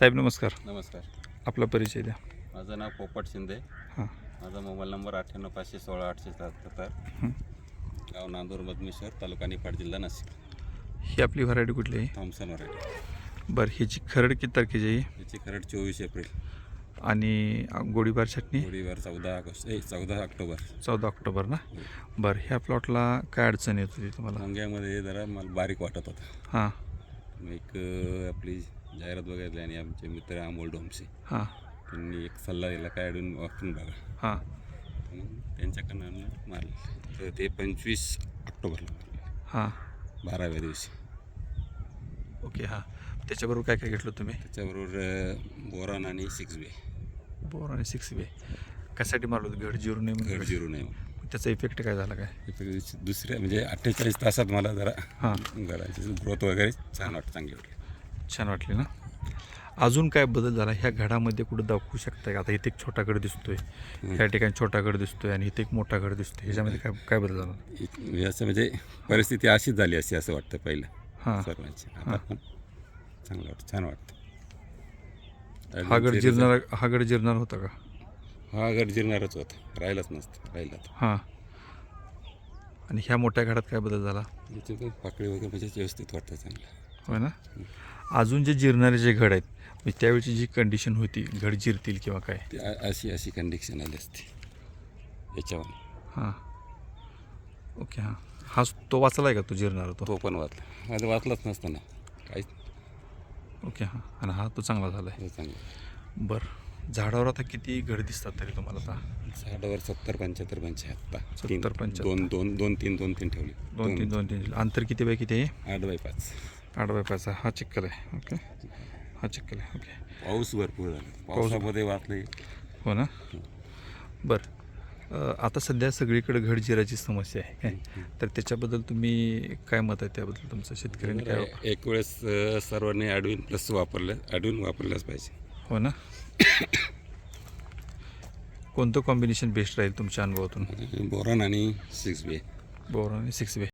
साहेब नमस्कार. नमस्कार. आपला परिचय द्या. माझं नाव पोपट शिंदे. हां. माझा मोबाईल नंबर अठ्ठ्याण्णव पाचशे सोळा आठशे सत्याहत्तर. हं. गाव नांदूर मधमेश्वर तालुका निफाड जिल्हा नाशिक. ही आपली व्हरायटी कुठली आहे? Thomson variety. बरं ह्याची खरड किती तारखेची आहे? याची खरड चोवीस एप्रिल. आणि अ, गोळीबार छटणी? गोळीबार चौदा ऑगस्ट ए चौदा ऑक्टोबर. चौदा ऑक्टोबर ना? बरं ह्या प्लॉटला काय अडचण येत होती तुम्हाला? वांग्यामध्ये जरा मला बारीक वाटत होता. हां. एक अं, आपली जाहिरात बघितली आणि आमचे मित्र अमोल डोमसे हां. त्यांनी एक सल्ला दिला काय अडून वापरून बघा. हां. त्यांच्याकडनं माल तर ते पंचवीस ऑक्टोबरला मारलं. हां. बाराव्या दिवशी. ओके हां. त्याच्याबरोबर काय काय घेतलं तुम्ही? त्याच्याबरोबर बोरान आणि सिक्स बे बोर आणि सिक्स बे कशासाठी मारलं होतं? घड जिरून नये घड जिरू नये त्याचा इफेक्ट काय झाला काय? इफेक्ट दुसऱ्या म्हणजे अठ्ठेचाळीस तासात मला जरा हां. घडाची ग्रोथ वगैरे छान वाटतं चांगली वाटली. छान वाटले ना? अजून काय बदल झाला? ह्या घडामध्ये कुठं दाखवू शकता का आता इथे एक छोटा घड दिसतोय. ह्या ठिकाणी छोटा घड दिसतोय आणि इथे एक मोठा घड दिसतोय. ह्याच्यामध्ये काय काय बदल झाला? असं म्हणजे परिस्थिती अशीच झाली अशी असं वाटतं पहिलं. हां. सर्वांची. आता पण चांगलं वाटतं छान वाटतं. हा गड जिरणार हा गड जिरणार होता का? हा गड जिरणारच होता. राहिलाच नसतं राहिला हां. आणि ह्या मोठ्या घडात काय बदल झाला? पाकळी वगैरे म्हणजे व्यवस्थित वाटतं चांगलं. होय ना? अजून जे जिरणारे जे घड आहेत म्हणजे त्यावेळची जी कंडिशन होती घड जिरतील किंवा काय? ती अ- अशी अशी कंडिक्शन आली असती. याच्यावर. हां. ओके हां. हा तो वाचला आहे का तो जिरणारा तो? तो पण वाचला. माझं वाचलाच नसतं ना काहीच ओके हां. आणि हा तो चांगला झाला आहे चांगलं बरं. झाडावर आता किती घड दिसतात तरी तुम्हाला आता? झाडावर सत्तर पंच्याहत्तर पंच्याहत्तर. सत्तर, पंच्याहत्तर. दोन दोन दोन तीन दोन तीन ठेवले. दोन तीन दोन. तीन अंतर किती बाय किती? आहे आठ बाय पाच. आठ बाय पाचचा हा चिक्कल आहे. ओके हा चिक्कल आहे. ओके पाऊस भरपूर झाला. पावसामध्ये वाचले. हो ना? बरं. आता सध्या सगळीकडे घड जिराची समस्या आहे. काय तर त्याच्याबद्दल तुम्ही काय मत आहे त्याबद्दल तुमचं? शेतकऱ्यांनी काय एक वेळेस सर्वांनी ॲडविन प्लस वापरलं. ॲडविन वापरलंच पाहिजे. हो ना? कोणतं कॉम्बिनेशन बेस्ट राहील तुमच्या अनुभवातून? बोरॉन आणि सिक्स बी बोर आणि सिक्स बे